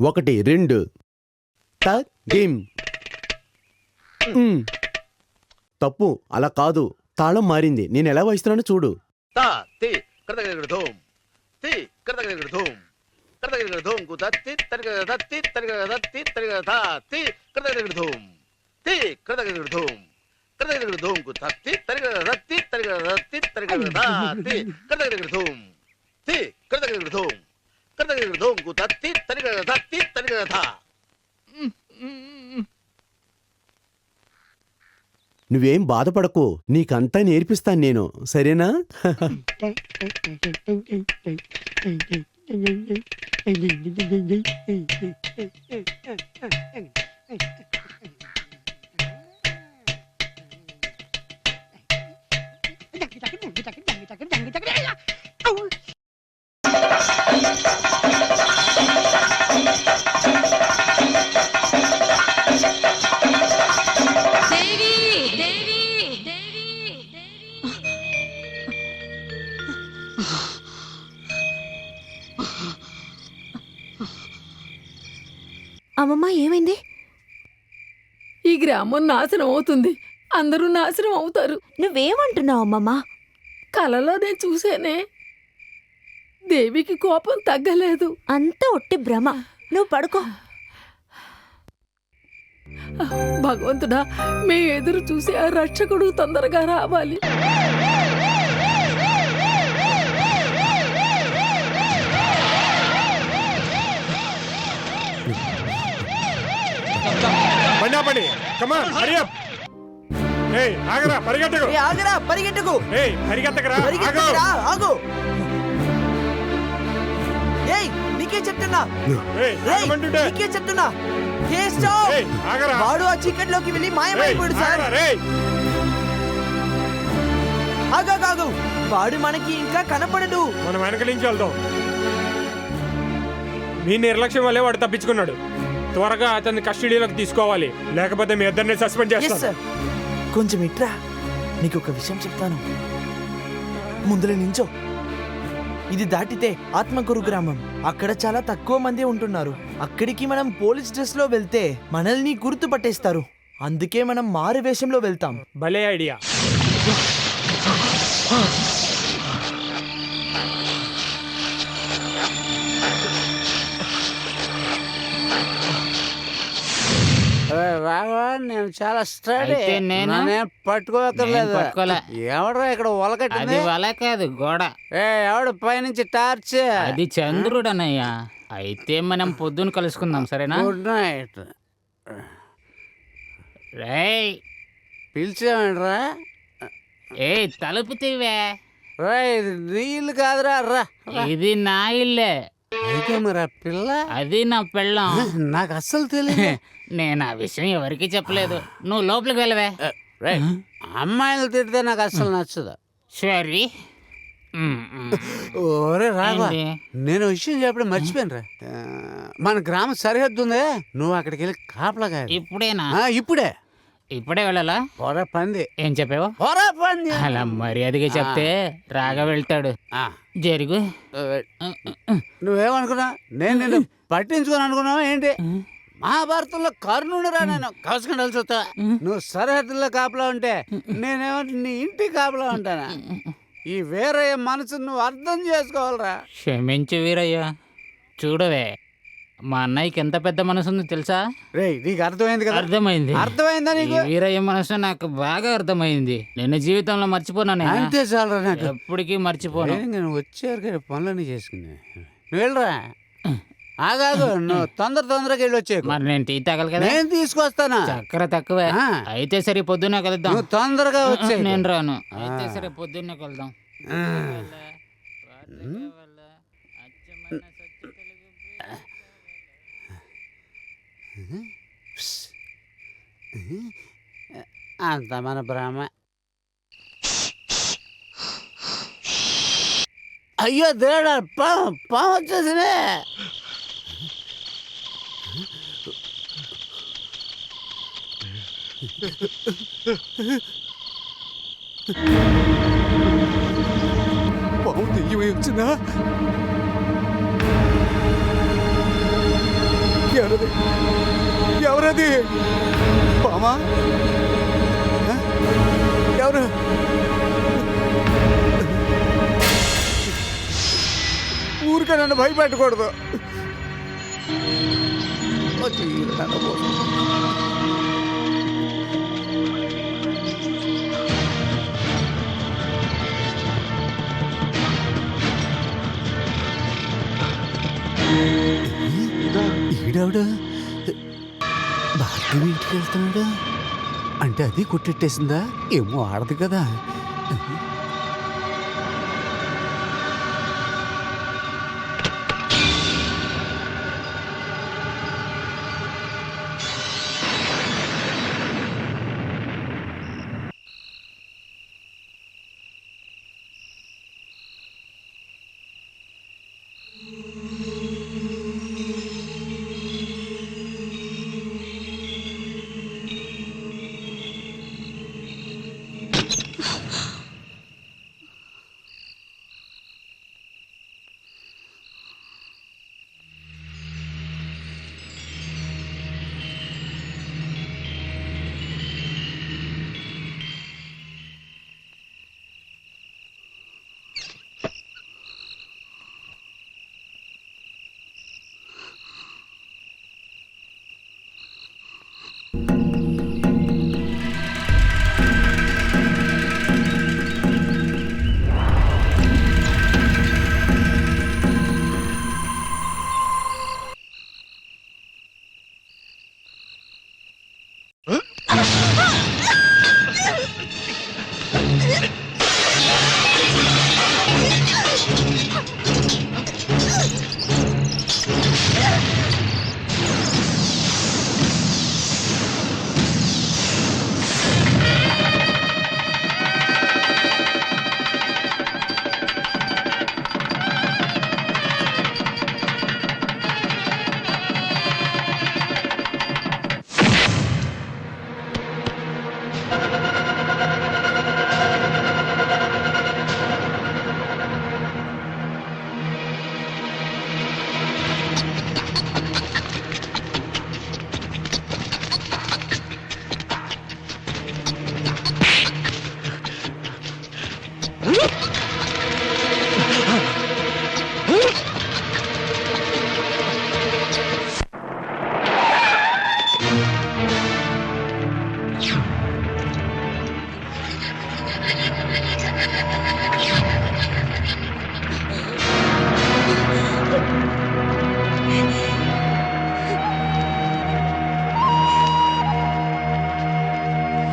ఒకటి రెండు. త గేమ్. మ్. తప్పు అలా కాదు. తాళం మారింది. నేను ఎలా వాయిస్తున్నానో చూడు. తా తి కృతజ్ఞ ధూమ్. తి కృతజ్ఞ ధూమ్. కు తత్తి తరిగ తత్తి తరిగ తత్తి తరిగ తా ధూమ్. ధూమ్ ధూమ్కు తత్తి నువ్వేం బాధపడకు నీకంతా నేర్పిస్తాను నేను సరేనా? అమ్మమ్మ ఏమైంది? ఈ గ్రామం నాశనం అవుతుంది. అందరూ నాశనం అవుతారు. నువ్వేమంటున్నావు అమ్మమ్మ? కలలో నేను చూసేనే. దేవికి కోపం తగ్గలేదు. అంతా ఒట్టి భ్రమ. నువ్వు పడుకో. భగవంతుడా మీ ఎదురు చూసి ఆ రక్షకుడు తొందరగా రావాలి. బండి ఆపండి కమాన్ హరి అప్ ఏయ్ ఆగరా పరిగెట్టకు. ఏ ఆగరా పరిగెట్టుకు. ఏయ్ పరిగెత్తకరా ఆగు. ఆగు. ఏయ్ నీకే చెప్తున్నా. ఏయ్ రేయ్, ఆగమంటుంటే. నీకే చెప్తున్నా. ఏ స్టాప్ ఏయ్ ఆగరా. వాడు ఆ చీకట్లోకి వెళ్ళి ఏయ్ మాయమైపోయాడు సార్ ఆగరా రేయ్ ఆగాగాగు వాడు మనకి ఇంకా కనపడడు. మనం వెనక నుంచి వెళ్దాం. మీ నిర్లక్ష్యం వల్లే వాడు తప్పించుకున్నాడు. త్వరగా అతన్ని కస్టడీలోకి తీసుకోవాలి. లేకపోతే మీ ఇద్దరిని సస్పెండ్ చేస్తాను. కొంచెం ఇట్రా. నీకు ఒక విషయం చెప్తాను. ముందులో నించో. ఇది దాటితే ఆత్మకూరు గ్రామం. అక్కడ చాలా తక్కువ మంది ఉంటున్నారు. అక్కడికి మనం పోలీస్ డ్రెస్లో వెళ్తే మనల్ని గుర్తు పట్టేస్తారు. అందుకే మనం మారు వేషంలో వెళ్తాం. భలే ఐడియా. నేను చాలా స్టడీ. అయితే నేను? నేను పట్టుకోకర్లేదు నేను పట్టుకోలే. ఎవడరా ఇక్కడ అది ఒలకట్టింది వల కాదు గోడ. ఏ ఎవడు పైనుంచి టార్చ్? అది చంద్రుడు అన్నయ్య అయితే మనం పొద్దున కలుసుకుందాం సరేనా? Good night. రేయ్. పిలిచేవండ్రా ఏ తలుపు తీవే. రా ఇది నీళ్ళు కాదురా రా. ఇది నా ఇల్లే. అయితే మరి ఆ పిల్ల? అది నా పెళ్ళం. నాకు అస్సలు తెలియదు నేను ఆ విషయం ఎవరికి చెప్పలేదు. నువ్వు లోపలికి వెళ్ళవే. అమ్మాయిలు తిడితే నాకు అస్సలు నచ్చదు. సరే. ఓరే ఏంటి? నేను విషయం చెప్పడం మర్చిపోయాను రా. మన గ్రామ సరిహద్దు ఉందే. నువ్వు అక్కడికి వెళ్ళి కాపలా కాదు ఇప్పుడేనా? ఇప్పుడే. ఇప్పుడే వెళ్ళాలా? పొర పంది. ఏం చెప్పావు? పొర పంది. అలా మర్యాదగా చెప్తే రాగా వెళ్తాడు. జరుగు. నువ్వేమనుకున్నా నేను నిన్ను పట్టించుకొని అనుకున్నావా ఏంటి? మహాభారతంలో కర్ణుడురా నేను. కలుసుకుని చూస్తా నువ్వు సరిహద్దుల్లో కాపలా ఉంటే నేనేమో నీ ఇంటి కాపలా ఉంటానా? ఈ వేరే మనసు నువ్వు అర్థం చేసుకోవాలరా. క్షమించు వీరయ్య. చూడవే. మా అన్నయ్యకి ఎంత పెద్ద మనసు ఉందో తెలుసా? రేయ్ నీకు అర్థమైంది కదా? అర్థమైంది. అర్థమైందా ఈ నీకు? వీరయ్య మనసు నాకు బాగా అర్థమైంది. నేను జీవితంలో మర్చిపోనాను అంతే చాలరా నాకు. ఎప్పటికీ మర్చిపోను. నేను వచ్చారు పనులన్నీ చేసుకున్నా నువ్వు వెళ్ళరా? ఆగాగు నువ్వు తొందర తొందరగా వెళ్ళి వచ్చే మరి నేను టీ తాగలి కదా? నేను తీసుకొస్తానా? చక్కెర తక్కువే. అయితే సరే పొద్దున్నే కలుద్దాం. నువ్వు తొందరగా వచ్చే నేను రాను. అయితే సరే పొద్దున్నే కలుద్దాం. అంత మన భ్రమ అయ్యో దేవుడా పాము పాము వచ్చేసిందే పాము దెయ్యమై వచ్చిందా ఎవరది ఎవరది పామా ఆ? ఎవరు ఊరికే నన్ను భయపెట్టకూడదు వచ్చి నన్ను పో. ఈడవిడ భార్గవి ఇంటికి వెళ్తున్నాడు అంటే అది కొట్టెట్టేసిందా? ఏమో ఆడదు కదా.